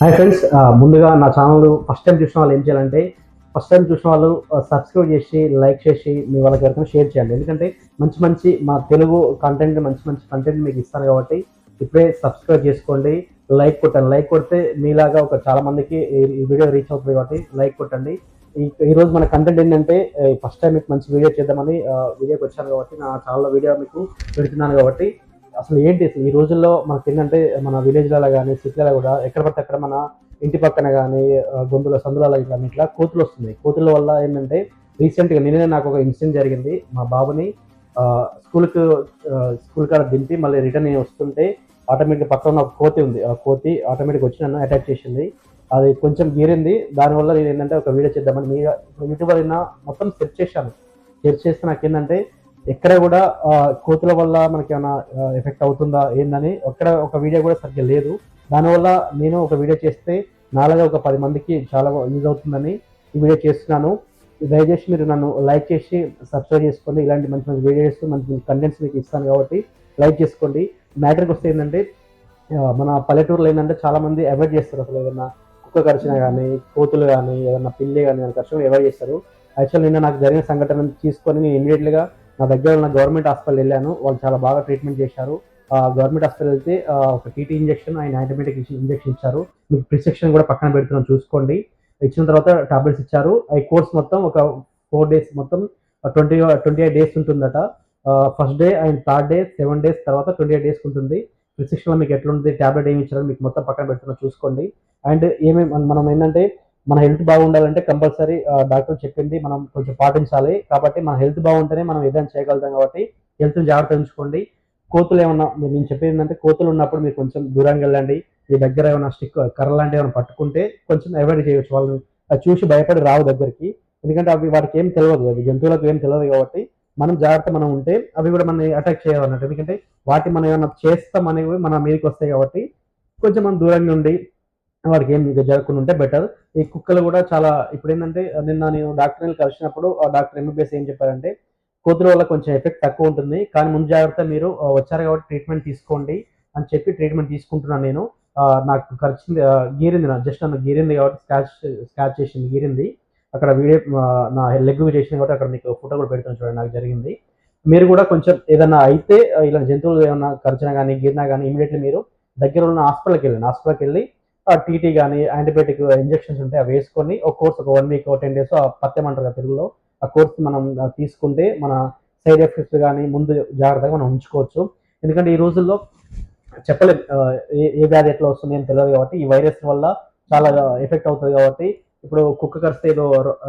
Hi friends ముందుగా నా channel first time చూసిన వాళ్ళు ఏం చేయాలంటే ఫస్ట్ టైం చూసిన వాళ్ళు సబ్స్క్రైబ్ చేసి లైక్ చేసి మీ వాళ్ళకి ఎవరికైనా షేర్ చేయండి ఎందుకంటే మంచి మంచి మా తెలుగు కంటెంట్ మంచి మంచి కంటెంట్ మీకు ఇస్తాను కాబట్టి ఇప్పుడే సబ్స్క్రైబ్ చేసుకోండి లైక్ కొట్టండి. లైక్ కొడితే మీలాగా ఒక చాలా మందికి ఈ- వీడియో రీచ్ అవుతుంది కాబట్టి లైక్ కొట్టండి. ఈ- రోజు మన కంటెంట్ ఏంటంటే ఫస్ట్ టైం మీకు మంచి వీడియో చేద్దామని వీడియోకి వచ్చాను కాబట్టి నా ఛానల్లో వీడియో మీకు పెడుతున్నాను కాబట్టి అసలు ఏంటి అసలు ఈ రోజుల్లో మనకి ఏంటంటే మన విలేజ్లలో కానీ సిటీలలో కూడా ఎక్కడ పడితే అక్కడ మన ఇంటి పక్కన కానీ గొంతుల సందులలో కానీ ఇట్లా కోతులు వస్తున్నాయి. కోతుల వల్ల ఏంటంటే రీసెంట్గా నిన్నే నాకు ఒక ఇన్సిడెంట్ జరిగింది. మా బాబుని స్కూల్కి స్కూల్ కాడ దింపి మళ్ళీ రిటర్న్ వస్తుంటే ఆటోమేటిక్ పక్కన ఉన్న ఒక కోతి ఉంది. ఆ కోతి ఆటోమేటిక్ వచ్చి నన్ను అటాక్ చేసింది. అది కొంచెం గీరింది. దానివల్ల నేను ఏంటంటే ఒక వీడియో చేద్దామని మీ ఇప్పుడు అయినా మొత్తం సెర్చ్ చేశాను. సెర్చ్ చేస్తే నాకు ఏంటంటే ఎక్కడ కూడా కోతుల వల్ల మనకి ఏమైనా ఎఫెక్ట్ అవుతుందా ఏందని ఎక్కడ ఒక వీడియో కూడా సరిగ్గా లేదు. దానివల్ల నేను ఒక వీడియో చేస్తే నాలాగా ఒక పది మందికి చాలా యూజ్ అవుతుందని ఈ వీడియో చేస్తున్నాను. దయచేసి మీరు నన్ను లైక్ చేసి సబ్స్క్రైబ్ చేసుకోండి ఇలాంటి మంచి మంచి వీడియోస్ మంచి కంటెంట్స్ మీకు ఇస్తాను కాబట్టి లైక్ చేసుకోండి. మ్యాటర్కి వస్తే ఏంటంటే మన పల్లెటూరులో ఏంటంటే చాలా మంది అవాయిడ్ చేస్తారు అసలు ఏదైనా కుక్క కరిచిన కానీ కోతులు కానీ ఏదైనా పిల్లి కానీ ఏదైనా కరిచిన అవాయిడ్ చేస్తారు. యాక్చువల్ నిన్న నాకు జరిగిన సంఘటన తీసుకొని నేను ఇమీడియట్గా నా దగ్గర ఉన్న గవర్నమెంట్ హాస్పిటల్ వెళ్ళాను. వాళ్ళు చాలా బాగా ట్రీట్మెంట్ చేశారు. గవర్నమెంట్ హాస్పిటల్ వెళ్తే ఒక టీటీ ఇంజెక్షన్ ఆయన యాంటీబయాటిక్ ఇంజెక్షన్ ఇచ్చారు. మీకు ప్రిస్క్రిప్షన్ కూడా పక్కన పెడుతున్నాం చూసుకోండి. ఇచ్చిన తర్వాత టాబ్లెట్స్ ఇచ్చారు. ఈ కోర్స్ మొత్తం ఒక ఫోర్ డేస్ మొత్తం ట్వంటీ ట్వంటీ ఎయిట్ డేస్ ఉంటుందట. First day and third day seven days తర్వాత ట్వంటీ ఎయిట్ డేస్ ఉంటుంది. ప్రిస్క్రిప్షన్లో మీకు ఎట్లుంటుంది టాబ్లెట్ ఏమి ఇచ్చారో మీకు మొత్తం పక్కన పెడుతున్నాం చూసుకోండి. అండ్ ఏమేమి మనం ఏంటంటే మన హెల్త్ బాగుండాలంటే కంపల్సరీ డాక్టర్ చెప్పింది మనం కొంచెం పాటించాలి. కాబట్టి మన హెల్త్ బాగుంటేనే మనం ఏదైనా చేయగలుగుతాం కాబట్టి హెల్త్ని జాగ్రత్త ఉంచుకోండి. కోతులు ఏమన్నా నేను చెప్పేది ఏంటంటే కోతులు ఉన్నప్పుడు మీరు కొంచెం దూరంగా వెళ్ళండి. మీ దగ్గర ఏమైనా స్టిక్ కర్ర లాంటివి ఏమైనా పట్టుకుంటే కొంచెం అవాయిడ్ చేయవచ్చు వాళ్ళని అది చూసి భయపడి రావు దగ్గరికి. ఎందుకంటే అవి వాటికి ఏం తెలియదు. అవి జంతువులకు ఏం తెలియదు కాబట్టి మనం జాగ్రత్త మనం ఉంటే అవి కూడా మనం అటాక్ చేయాలన్నట్టు ఎందుకంటే వాటి మనం ఏమైనా చేస్తాం అనేవి మన మీదకి వస్తాయి కాబట్టి కొంచెం మనం దూరంగా ఉండి వాడికి ఏం జరగకుండా ఉంటే బెటర్ ఈ కుక్కలు కూడా చాలా ఇప్పుడు ఏంటంటే నిన్న నేను డాక్టర్ని కలిసినప్పుడు ఆ డాక్టర్ ఎంబీబీఎస్ ఏం చెప్పారంటే కోతుల వల్ల కొంచెం ఎఫెక్ట్ తక్కువ ఉంటుంది కానీ ముందు జాగ్రత్త మీరు వచ్చారు కాబట్టి ట్రీట్మెంట్ తీసుకోండి అని చెప్పి ట్రీట్మెంట్ తీసుకుంటున్నాను నేను. నాకు ఖర్చింది గీరింది నా జస్ట్ నన్ను గీరింది కాబట్టి స్క్రాచ్ స్క్రాచ్ చేసింది గీరింది. అక్కడ వీడియో నా లెగ్ చేసింది కాబట్టి అక్కడ మీకు ఫోటో కూడా పెడతాను చూడండి నాకు జరిగింది. మీరు కూడా కొంచెం ఏదైనా అయితే ఇలా జంతువులు ఏమైనా ఖర్చున కానీ గిరినా కానీ ఇమీడియట్లీ మీరు దగ్గర ఉన్న హాస్పిటల్కి వెళ్ళండి. హాస్పిటల్కి వెళ్ళి టీటీ కానీ యాంటీబయాటిక్ ఇంజెక్షన్స్ ఉంటాయి అవి వేసుకొని ఒక కోర్స్ ఒక వన్ వీక్ టెన్ డేస్ పత్యమంటారు కదా తెలుగులో ఆ కోర్స్ మనం తీసుకుంటే మన సైడ్ ఎఫెక్ట్స్ కానీ ముందు జాగ్రత్తగా మనం ఉంచుకోవచ్చు. ఎందుకంటే ఈ రోజుల్లో చెప్పలేం ఏ ఏ వ్యాధి ఎట్లా వస్తుంది అని తెలియదు కాబట్టి ఈ వైరస్ వల్ల చాలా ఎఫెక్ట్ అవుతుంది కాబట్టి ఇప్పుడు కుక్క కరిస్తే ఏదో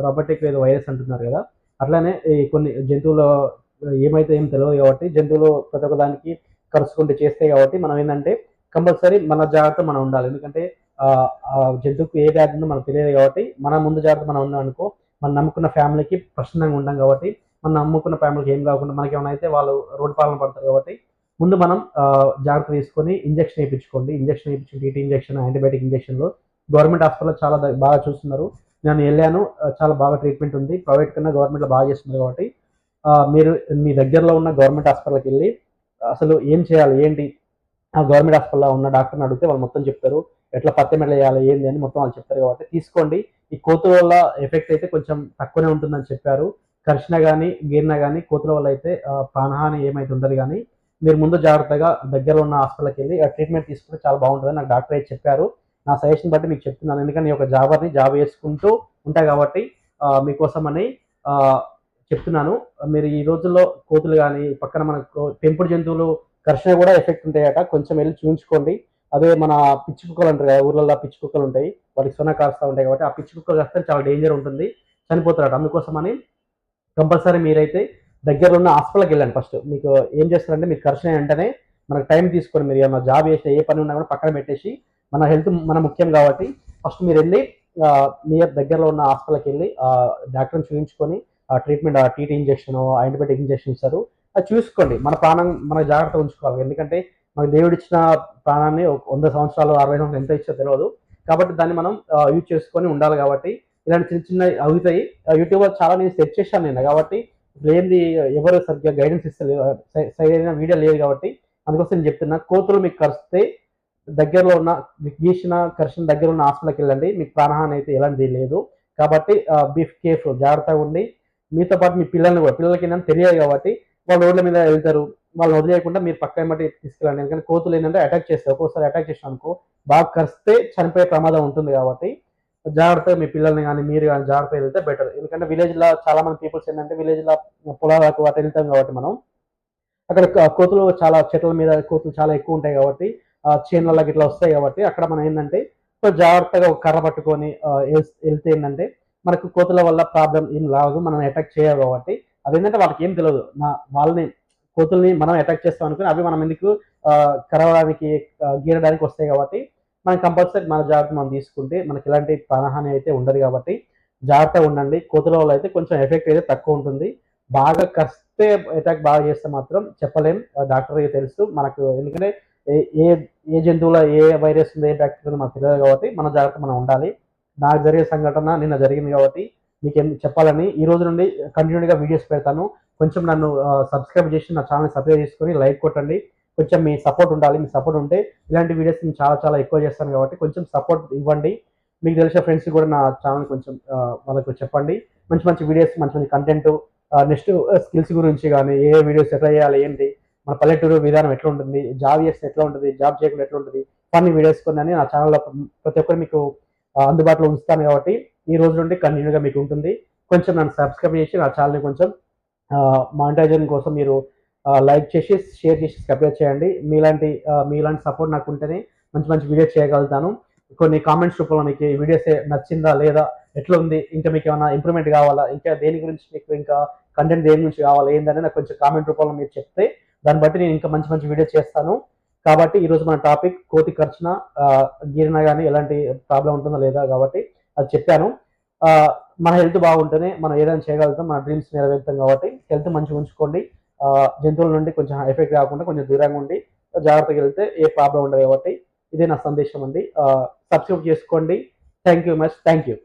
రొబోటిక్ ఏదో వైరస్ అంటున్నారు కదా అట్లానే ఈ కొన్ని జంతువులు ఏమైతే ఏం తెలియదు కాబట్టి జంతువులు ప్రతి ఒక్క దానికి కరుచుకుంటే చేస్తాయి కాబట్టి మనం ఏంటంటే కంపల్సరీ మన జాగ్రత్త మనం ఉండాలి. ఎందుకంటే జంతువుకు ఏ వ్యాధి ఉందో మనకు తెలియదు కాబట్టి మన ముందు జాగ్రత్త మనం ఉన్నాం అనుకో మనం నమ్ముకున్న ఫ్యామిలీకి ప్రశ్నంగా ఉండం కాబట్టి మనం నమ్ముకున్న ఫ్యామిలీకి ఏం కాకుండా మనకి ఏమైనా అయితే వాళ్ళు రోడ్డు పాలన పడతారు కాబట్టి ముందు మనం జాగ్రత్త తీసుకొని ఇంజక్షన్ వేయించుకోండి. ఇంజక్షన్ వేయించుకుంటే టీటీ ఇంజక్షన్ యాంటీబయాటిక్ ఇంజక్షన్లు గవర్నమెంట్ హాస్పిటల్ చాలా బాగా చూస్తున్నారు. నేను వెళ్ళాను చాలా బాగా ట్రీట్మెంట్ ఉంది. ప్రైవేట్ కన్నా గవర్నమెంట్లో బాగా చేస్తున్నారు కాబట్టి మీరు మీ దగ్గరలో ఉన్న గవర్నమెంట్ హాస్పిటల్కి వెళ్ళి అసలు ఏం చేయాలి ఏంటి? ఆ గవర్నమెంట్ హాస్పిటల్లో ఉన్న డాక్టర్ని అడిగితే వాళ్ళు మొత్తం చెప్తారు. ఎట్లా పత్యం ఎట్లా చేయాలి ఏంది అని మొత్తం వాళ్ళు చెప్తారు కాబట్టి తీసుకోండి. ఈ కోతుల వల్ల ఎఫెక్ట్ అయితే కొంచెం తక్కువనే ఉంటుందని చెప్పారు. కర్షణ కానీ గీరినా కానీ కోతుల వల్ల అయితే ప్రాణహాని ఏమైతే ఉండదు కానీ మీరు ముందు జాగ్రత్తగా దగ్గరలో ఉన్న హాస్పిటల్కి వెళ్ళి ఆ ట్రీట్మెంట్ తీసుకుంటే చాలా బాగుంటుంది నాకు డాక్టర్ అయితే చెప్పారు. నా సజెషన్ బట్టి మీకు చెప్తున్నాను. ఎందుకంటే నేను ఒక జాబర్ని జాబ్ చేసుకుంటూ ఉంటా కాబట్టి మీకోసం మీకోసమని చెప్తున్నాను. మీరు ఈ రోజుల్లో కోతులు కానీ పక్కన మనకు పెంపుడు జంతువులు ఘర్షణ కూడా ఎఫెక్ట్ ఉంటాయట. కొంచెం వెళ్ళి చూపించుకోండి అదే మన పిచ్చి కుక్కలు అంటారు కదా ఊర్లలో పిచ్చి కుక్కలు ఉంటాయి. వాటికి సొన కాస్తూ ఉంటాయి కాబట్టి ఆ పిచ్చి కుక్కలు కాస్తే చాలా డేంజర్ ఉంటుంది. చనిపోతారట. అందుకోసమని కంపల్సరీ మీరైతే దగ్గరలో ఉన్న హాస్పిటల్కి వెళ్ళండి ఫస్ట్. మీకు ఏం చేస్తారంటే మీరు ఖర్చు వెంటనే మనకు టైం తీసుకొని మీరు ఏమైనా జాబ్ చేసిన ఏ పని ఉన్నా కూడా పక్కన పెట్టేసి మన హెల్త్ మన ముఖ్యం కాబట్టి ఫస్ట్ మీరు వెళ్ళి నియర్ దగ్గరలో ఉన్న హాస్పిటల్కి వెళ్ళి డాక్టర్ని చూపించుకొని ఆ ట్రీట్మెంట్ ఆ టీటీ ఇంజెక్షన్ యాంటీబయాటిక్ ఇంజెక్షన్ ఇస్తారు. అది చూసుకోండి. మన ప్రాణం మన జాగ్రత్త ఉంచుకోవాలి. ఎందుకంటే మాకు దేవుడు ఇచ్చిన ప్రాణాన్ని వంద సంవత్సరాలు అరవై సంవత్సరాలు ఎంత ఇచ్చో తెలియదు కాబట్టి దాన్ని మనం యూజ్ చేసుకొని ఉండాలి కాబట్టి ఇలాంటి చిన్న చిన్న అవుతాయి. యూట్యూబ్లో చాలా నేను సెర్చ్ చేశాను నేను కాబట్టి ఇప్పుడు ఏంది ఎవరు సరిగ్గా గైడెన్స్ ఇస్తలేదు సరైన వీడియో లేదు కాబట్టి అందుకోసం నేను చెప్తున్నా కోతులు మీకు కరిస్తే దగ్గరలో ఉన్న మీకు గీసిన కరిచిన దగ్గర ఉన్న హాస్పిటల్కి వెళ్ళండి. మీకు ప్రాణహాని అయితే ఎలాంటిది లేదు. కాబట్టి బీఫ్ కేఫ్ జాగ్రత్తగా ఉండి మీతో పాటు మీ పిల్లల్ని కూడా పిల్లలకి ఏంటంటే తెలియదు కాబట్టి వాళ్ళు రోడ్ల మీద వెళ్తారు. వాళ్ళని వదిలేయకుండా మీరు పక్క ఏమంటే తీసుకెళ్ళండి. ఎందుకంటే కోతులు ఏంటంటే అటాక్ చేస్తాయి. ఒక్కోసారి అటాక్ చేసిన అనుకో బాగా కరిస్తే చనిపోయే ప్రమాదం ఉంటుంది కాబట్టి జాగ్రత్తగా మీ పిల్లల్ని కానీ మీరు కానీ జాగ్రత్తగా వెళ్తే బెటర్ ఎందుకంటే విలేజ్లో చాలా మంది పీపుల్స్ ఏంటంటే విలేజ్లో పొలాలకు అటు వెళ్తాం కాబట్టి మనం. అక్కడ కోతులు చాలా చెట్ల మీద కోతులు చాలా ఎక్కువ ఉంటాయి కాబట్టి ఆ చేనులకి ఇట్లా వస్తాయి కాబట్టి అక్కడ మనం ఏంటంటే జాగ్రత్తగా ఒక కర్ర పట్టుకొని వెళ్తే ఏంటంటే మనకు కోతుల వల్ల ప్రాబ్లం ఏం రాదు. మనం అటాక్ చేయాలి కాబట్టి. అదేంటంటే వాళ్ళకి ఏం తెలియదు నా వాళ్ళని కోతుల్ని మనం అటాక్ చేస్తాం అనుకుని అవి మనం ఎందుకు కరవడానికి గీరడానికి వస్తాయి కాబట్టి మనం కంపల్సరీ మన జాగ్రత్త మనం తీసుకుంటే మనకి ఎలాంటి ప్రాణహాని అయితే ఉండదు కాబట్టి జాగ్రత్తగా ఉండండి. కోతుల వల్ల అయితే కొంచెం ఎఫెక్ట్ అయితే తక్కువ ఉంటుంది. బాగా కస్తే అటాక్ బాగా చేస్తే మాత్రం చెప్పలేం. డాక్టర్కి తెలుసు. మనకు ఎందుకంటే ఏ- ఏ జంతువుల ఏ వైరస్ ఉంది ఏ బ్యాక్టీరియా ఉందో మనకు తెలియదు కాబట్టి మన జాగ్రత్త మనం ఉండాలి. నాకు జరిగే సంఘటన నిన్న జరిగింది కాబట్టి మీకు చెప్పాలని ఈ రోజు నుండి కంటిన్యూగా వీడియోస్ పెడతాను. కొంచెం నన్ను సబ్స్క్రైబ్ చేసి నా ఛానల్ సబ్స్క్రైబ్ చేసుకొని లైక్ కొట్టండి. కొంచెం మీ సపోర్ట్ ఉండాలి మీ సపోర్ట్ ఉంటే ఇలాంటి వీడియోస్ నేను చాలా చాలా ఎక్కువ చేస్తాను కాబట్టి కొంచెం సపోర్ట్ ఇవ్వండి. మీకు తెలిసిన ఫ్రెండ్స్కి కూడా నా ఛానల్ కొంచెం వాళ్ళకు చెప్పండి. మంచి మంచి వీడియోస్ మంచి మంచి కంటెంట్ నెక్స్ట్ స్కిల్స్ గురించి కానీ ఏ వీడియోస్ ఎట్లా చేయాలి ఏంటి మన పల్లెటూరు విధానం ఎట్లా ఉంటుంది జాబ్ చేస్తే ఎట్లా ఉంటుంది జాబ్ చేయకుండా ఎట్లా ఉంటుంది ఫన్నీ వీడియోస్ కొన్ని నా ఛానల్లో ప్రతి ఒక్కరు మీకు అందుబాటులో ఉంచుతాను కాబట్టి ఈ రోజు నుండి కంటిన్యూగా మీకు ఉంటుంది. కొంచెం నన్ను సబ్స్క్రైబ్ చేసి నా ఛానల్ని కొంచెం మానిటైజేషన్ కోసం మీరు లైక్ చేసి షేర్ చేసి సబ్స్క్రైబ్ చేయండి. మీలాంటి మీలాంటి సపోర్ట్ నాకు ఉంటేనే మంచి మంచి వీడియోస్ చేయగలుగుతాను. కొన్ని కామెంట్స్ రూపంలో మీకు ఈ వీడియోస్ నచ్చిందా లేదా ఎట్లా ఉంది ఇంకా మీకు ఏమైనా ఇంప్రూవ్మెంట్ కావాలా ఇంకా దేని గురించి మీకు ఇంకా కంటెంట్ దేని గురించి కావాలా ఏందని నాకు కొంచెం కామెంట్ రూపంలో మీరు చెప్తే దాన్ని బట్టి నేను ఇంకా మంచి మంచి వీడియోస్ చేస్తాను. కాబట్టి ఈరోజు మన టాపిక్ కోతి ఖర్చున గీరిన కానీ ఎలాంటి ప్రాబ్లం ఉంటుందో లేదా కాబట్టి అది చెప్పాను. మన హెల్త్ బాగుంటేనే మనం ఏదైనా చేయగలుగుతాం మన డ్రీమ్స్ నెరవేరుతాం కాబట్టి హెల్త్ మంచిగా ఉంచుకోండి. జంతువుల నుండి కొంచెం ఎఫెక్ట్ కాకుండా కొంచెం దూరంగా ఉండి జాగ్రత్తగా వెళ్తే ఏ ప్రాబ్లం ఉండదు కాబట్టి ఇదే నా సందేశం అండి. సబ్స్క్రైబ్ చేసుకోండి. Thank you much thank you